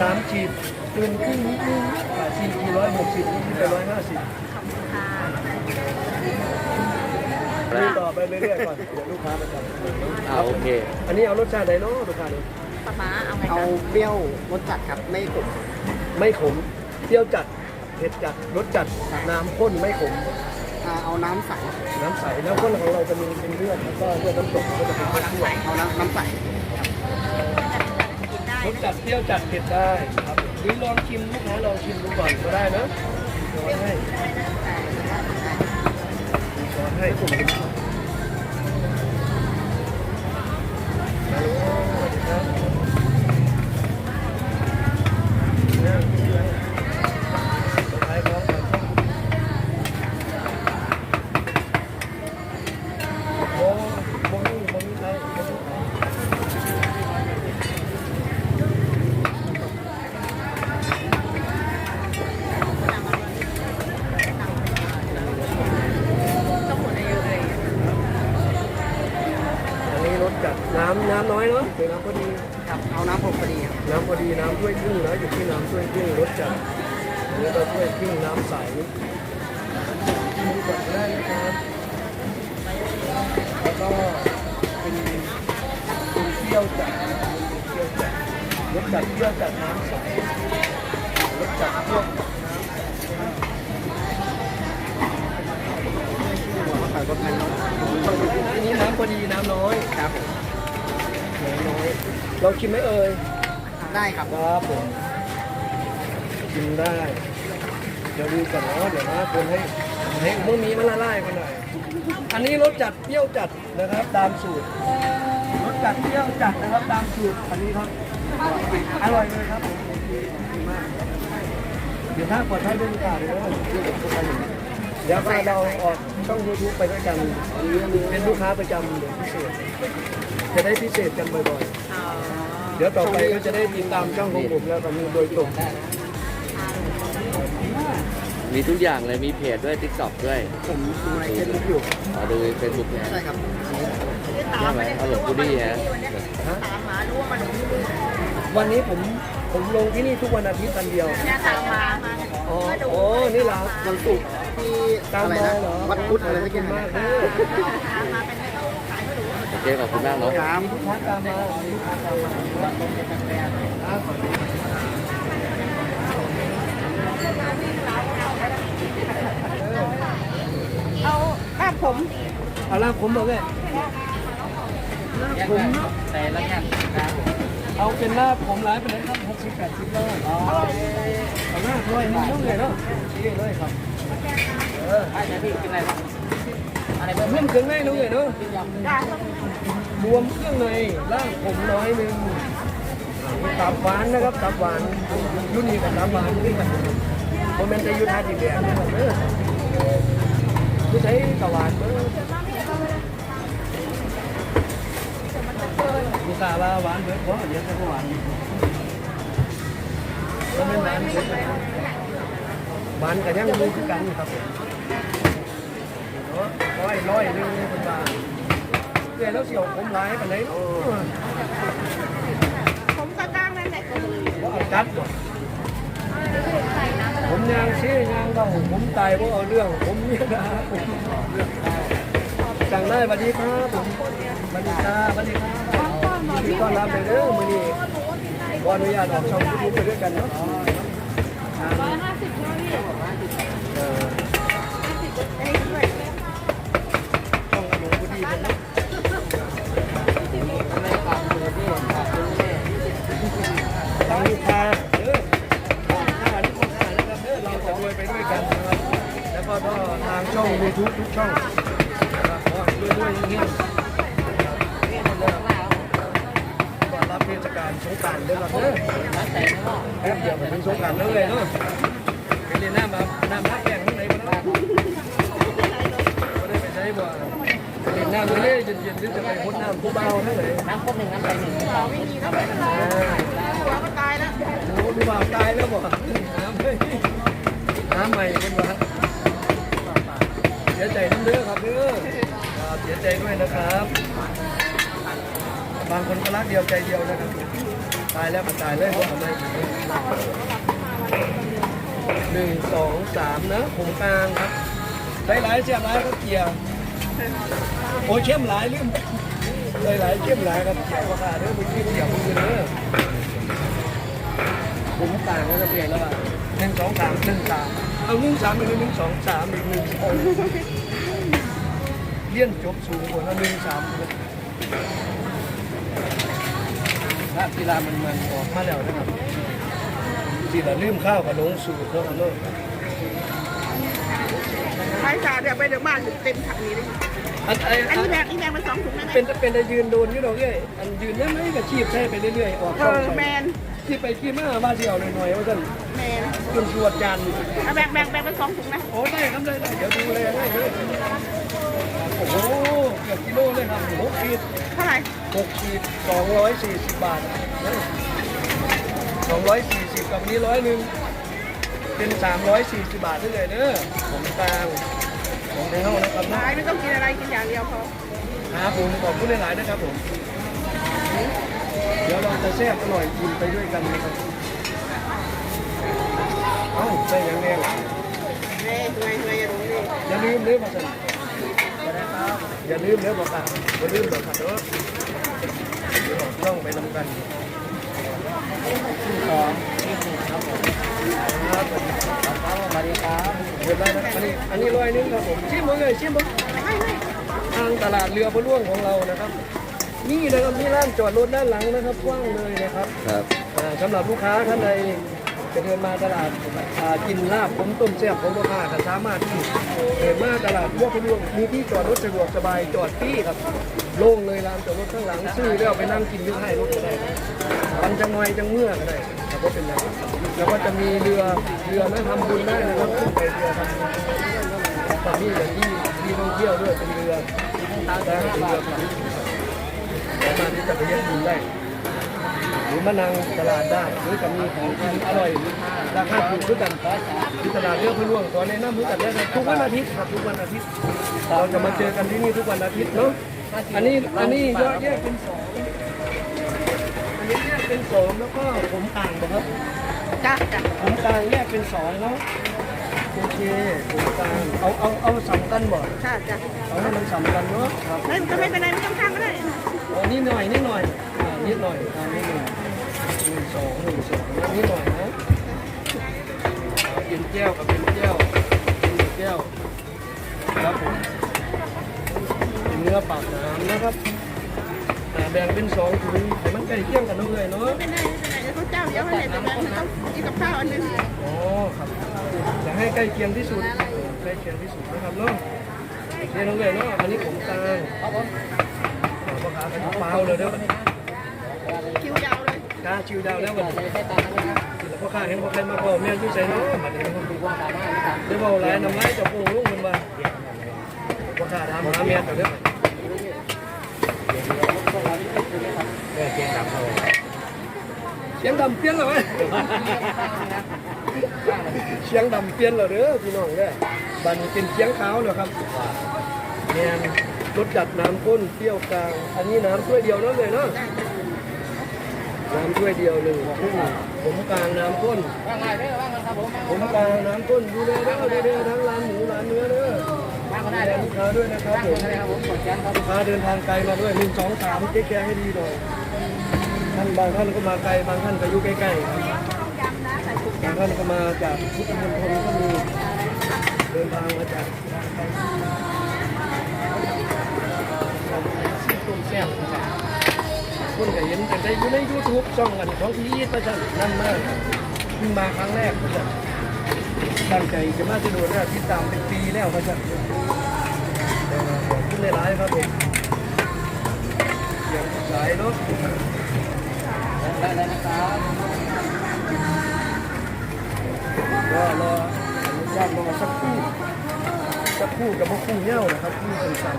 สามขีดเกินครึ่งนิดนึงอ่าสี่ขีดร้อยหกสิบนี่ไปร้อยห้าสิบขอบคุณค่ะดูต่อไปเรื่อยๆก่อนเดี๋ยวลูกค้ามาจับอ่าโอเคอันนี้เอารสชาติไหนเนาะลูกค้าเนี่ยป๊าป๊าเอาไงเอาคะเปรี้ยวรสจัดครับไม่ขมไม่ขมเปรี้ยวจัดเผ็ดจัดรสจัดน้ำข้นไม่ขม อ่าเอาน้ำใสน้ำใสน้ำข้นของเราจะมีเป็นเลือดแล้วก็เลือดน้ำตกก็จะเป็นข้นด้วยเอาน้ำน้ำใสกินได้ รสจัดเปรี้ยวจัดเผ็ดได้ครับหรือลองชิมลูกค้าลองชิมดูก่อนก็ได้นะช้อนให้ช้อนให้ผม เนาะเป็นน้ำพอดีครับเอาน้ำผมพอดีครับน้ำพอดีน้ำถ้วยครึ่งนะอยู่ที่น้ำถ้วยครึ่งรสจัดเนื้อเราถ้วยครึ่งน้ำใสชิมก่อนได้นะครับแล้วก็เป็นเป็นเปรี้ยวจัดเป็นเปรี้ยวจัดรสจัดเปรี้ยวจัดน้ำใสรสจัดเปรี้ยวจัดน้ำใส่รสไทยเนอันนี้น้ำพอดีน้ำน้อยครับ น้ำน้อยเราชิมไหมเอ่ยได้ครับครับผมกินได้ เดี๋ยวดูก่อนเนาะเดี๋ยวนะคนให้ให้เมื่อมีมันละลายกันหน่อยอันนี้รสจัดเปรี้ยวจัดนะครับ ตามสูตรรสจัดเปรี้ยวจัดนะครับ ตามสูตรอันนี้ครับอร่อยเลยครับผมดีมากเดี๋ยวถ้าปลอดภัยด้วยกันเลยนะ เดี๋ยวเราออกช่องยูทูบไปด้วยกันเป็นลูกค้าประจำเดี๋ยวพิเศษ จะได้พิเศษกันบ่อยๆ เดี๋ยวต่อไปก็จะได้ติดตามช่องของผมแล้วก็มีโดยตรงมีทุกอย่างเลยมีเพจด้วยทิกตอกด้วยผมดูในเฟซบุ๊กอยู่อ๋อดูเฟซบุ๊กเนี่ยใช่ครับใช่ไหมเอาหลงกูดี้ฮะฮะตามมารู้ว่ามันวันนี้ผมผมลงที่นี่ทุกวันอาทิตย์วันเดียวเนี่ยตามมาอ๋อโอ้นี่เหรอวันศุกร์ ที่ตามอะไรมานะเหรอวัดพุธอะไรสักอย่างมากนะเลยตามมาเป็นขายไม่รู้โอเคขอบคุณมากเนาะครับลูกค้าตามมาลูกค้าตามมาครับเอาแม่ผมเอาล่างผมบอกเลยลาบผมเนอะแต่ละอย่างครับเอาเป็นลาบผมร้ายไปเลยครับหกสิบแปดสิบเลยเอาหน้าร้อยนึงเท่าไหร่เนาะนี่เลยครับ เออใช่พี่กินอะไรบ้างอะไรเพิ่มเครื่องในนู้นเลยเนาะรวมเครื่องในล่างผมน้อยหนึ่งตับหวานนะครับตับหวานยุนีกับตับหวานนี่กันโมเมนต์ยุทธาดีแบบนะครับเด้อผู้ใช้ตะหวานเด้อมีตาลาหวานเบิดเพราเดี๋ยวจะหวานก็ไม่หวานเบิดนะ ครับหวานกันยังมีคือกันครับผมเนาะร้อยร้อยหนึงคนบาทเดี๋ยวเราเสียวผมร้ายกันเลยผมกลางๆนั่นแหละก็มีว่าเอาจัดบ่ผมยางเชี่ยยางเราผมตายเพราะเอาเรื่องผมเนี่ยนะผมสั่งได้สวัสดีครับผมสวัสดีครับสวัสดีครับยินดีต้อนรับเลยเด้อมื้อนี้ขออนุญาตออกช่องยูทูบไปด้วยกันเนาะ ร้อยห้าสิบใช่ไหมพี่เออช่องขนมบุรีเป็นเนาะทางลูกค้าเด้อทางลูกค้านะครับเด้อเราจะรวยไปด้วยกันนะครับแล้วก็ทางช่องยูทูบทุกช่องนะครับขอให้รวยด้วยอย่างนี้ก็รับ เทศกาลสงกรานต์เด้อครับเด้อแป๊บเดียวมาถึงสงกรานต์แล้วเลยเนาะไปเรียนน้ำมาน้ำพักแข่งข้างในมาเนาะไม่ได้ไปใช้บ่เรียนน้ำเลยเย็นๆหรือจะไปพ้นน้ำผู้เบาเท่าไหร่น้ำข้นหนึ่งน้ำใสหนึ่งไม่มีนะไม่เป็นไรหัวก็ตายแล้วโอ้ผู้บ่าวตายแล้วบ่น้ำเฮ้ยน้ำใหม่เป็นวะเสียใจน้ำเด้อครับเด้อเสียใจด้วยนะครับ บางคนก็รักเดียวใจเดียวนะครับตายแล้วมันตายเลยว่าทำไมหนึ่งสองสามนะผมกลางครับหลายเสียหลายก็เกียร์โอ้เข้มหลายลืมเลยหลายเข้มหลายครับเกียร์ราคาเด้อมึงกินเกียร์มึงกินเด้อผมกลางก็จะเปลี่ยนแล้วอะหนึ่งสองสามหนึ่งสามเอาหนึ่งสามเป็นหนึ่งสองสามอีกหนึ่งสองเลี้ยนจบสูงกว่าหนึ่งสาม เลยถ้ากีฬามันมันออกมาแล้วนะครับทีละลืมข้าวกับลงสู่เขาเนาะใช้จ่าเดี๋ยวไปเดี๋ยวบ้านเต็มถังนี้เลยอันไอ้อันนี้แบกนี่แบกไปสองถุงได้ไหมเป็นเป็นแต่ยืนโดนอยู่ดอกเอ้ยอันยืนได้ไหมก็ชีพใช้ไปเรื่อยๆออกเอช่องอแมนที่ไปที่มาว่าเดียวหน่อยๆว่าท่านแมนจนสวดจันทร์เอาแบกแบกแบกไปสองถุงนะโอ้ได้ครับได้ได้เดี๋ยวดูแลให้เลย โอ้โหเกือบกิโลเลยครับหกขีดเท่าไหร่หกขีดสองร้อยสี่สิบบาทสองร้อยสี่สิบกับนี้ร้อยหนึ่งเป็นสามร้อยสี่สิบบาทได้เลยเด้อของกลางของในห้องนะครับนะขายไม่ต้องกินอะไรกินอย่างเดียวพอครับผมขอบคุณหลายๆนะครับผม เดี๋ยวเราจะแซ่บอร่อยกินไปด้วยกันนะครับเอ้าใส่ยังไงล่ะเฮ้ยทำไมทำไมอย่ารู้ดิอย่าลืมเนื้อมาสั่น อย่าลืมเนื้อมาสั่นอย่าลืมเนื้อขัดเนาะเดี๋ยวออกช่องไปนำกันสองที่หนึ่งครับผมครับครับสวัสดีครับเดี๋ยวได้นะอันนี้อันนี้ร้อยนึงครับผมชิมเลยชิมมั้งไม่ไม่ทางตลาดเรือพระล่วงของเรานะครับ นี่นะครับมีร้านจอดรถด้านหลังนะครับกว้างเลยนะครับ ครับสำหรับลูกค้าท่านใด จะเดินมาตลาดกินลาบผมต้มแซ่บผมราคาก็สามารถที่เดินมาตลาดพวกพลวงมีที่จอดรถสะดวกสบายจอดฟรีครับโล่งเลยลานจอดรถข้างหลังซื้อแล้วไปนั่งกินยุ่ให้รถก็ได้วันจังไงจังเมื่อก็ได้ครับว่าเป็นไรแล้วก็จะมีเรือเรือมาทำบุญได้นะครับขึ้นไปเรือทำบุญตอนนี้อย่างที่ที่ท่องเที่ยวด้วยเป็นเรือได้เป็นเรือพายสามารถที่จะไปเยี่ยมบุญได้ รือมานั่งตลาดได้หรือจะมีของกินอร่อยราคาถูกด้วยกันที่ตลาดเรือพะล่วงตอนนี้น้ำมือกันได้เลยทุกวันอาทิตย์ครับทุกวันอาทิตย์เราจะมาเจอกันที่นี่ทุกวันอาทิตย์เนาะอันนี้อันนี้ยอดแยกเป็นสองอันนี้แยกเป็นสองแล้วก็ผมต่างนะครับจ้าจ้าผมกลางแยกเป็นสองเนาะโอเคผมกลางเอาเอาเอาสำกันบ่จ้าจ้าเอาให้มันสำกันเนาะครับไม่ก็ไม่เป็นไรไม่ต้องข้างก็ได้อ๋อนิดหน่อยนิดหน่อยอ่านิดหน่อยอ่านิดหน่อยห นึ่งสองหนึ่งสองนะนิดหน่อยนะอ่าเป็นแก้วกับเป็นแก้วเป็นแก้วครับผมเป็นเนื้อปากน้ำนะครับอ่าแบ่งเป็นสองถุงให้มันใกล้เคียงกันเนาะเลยเนาะไม่เป็นไรไม่เป็นไรเดี๋ยวเขาเจ้าเดี๋ยวให้แต่แบกมันต้องกินกับข้าวอันนึงอ๋อครับอยากให้ใกล้เคียงที่สุดใกล้เคียงที่สุดนะครับเนาะนี่น้องเลยเนาะอันนี้ผมกลางครับผมอ่าพ่อค้าเป็นเปล่าเลยเด้อคิวย้าชิวดาวแล้ววันนี้ใช้ตามนะครับแล้วพ่อค้าเห็นพ่อใครมาบอกแม่ยุ่ใส่เนาะบัดนี้ดูความสามารถนะครับเดี๋ยวบอกหลายน้ำลายจะปูลุงมันมาพ่อค้าถามหาแม่ตัวเด้เออเกียงดับเสียงดำเปลี่ยนแล้วไหมเสียงดำเปลี่ยนแล้วเด้อพี่น้องเด้อบันี้เป็นเสียงขาวแล้วครับแม่นรสจัดน้ำข้นเปรี้ยวกลาง อันนี้น้ำถ้วยเดียวนั่นเลยเนาะ น้ำถ้วยเดียวหนึ่งครึ่งผมกลางน้ำข้นว่างไงเด้อว่างกันครับผมผมกลางน้ำข้นดูแลเด้อเด้อเด้อทั้งร้านหมูร้านเนื้อเด้อว่างก็ดูได้แลเลยลูกค้าด้วยนะครับผมลูกค้าเดินทางไกลมาด้วยหนึ่งสองสามเจ๊แกให้ดีหน่อยท่านบางท่านก็มาไกลบางท่านก็อยู่ใกล้ๆบางท่านก็มาจากพุทธมณฑลก็มีเดินทางมาจาก คนก็เห็นแต่ได้อยู่ในยูทูบช่องกันของพี่อีทประชันนั่นมากเพิ่งมาครั้งแรกประชันตั้งใจจะมาจะดูนะติดตามเป็นปีแล้วประชันขอบคุณหลายๆครับผมเสียงสายเนาะได้เลยนะครับก็รออนุญาตรอสักครู่สักครู่กับพวกคู่เง่านะครับคู่เป็นสาม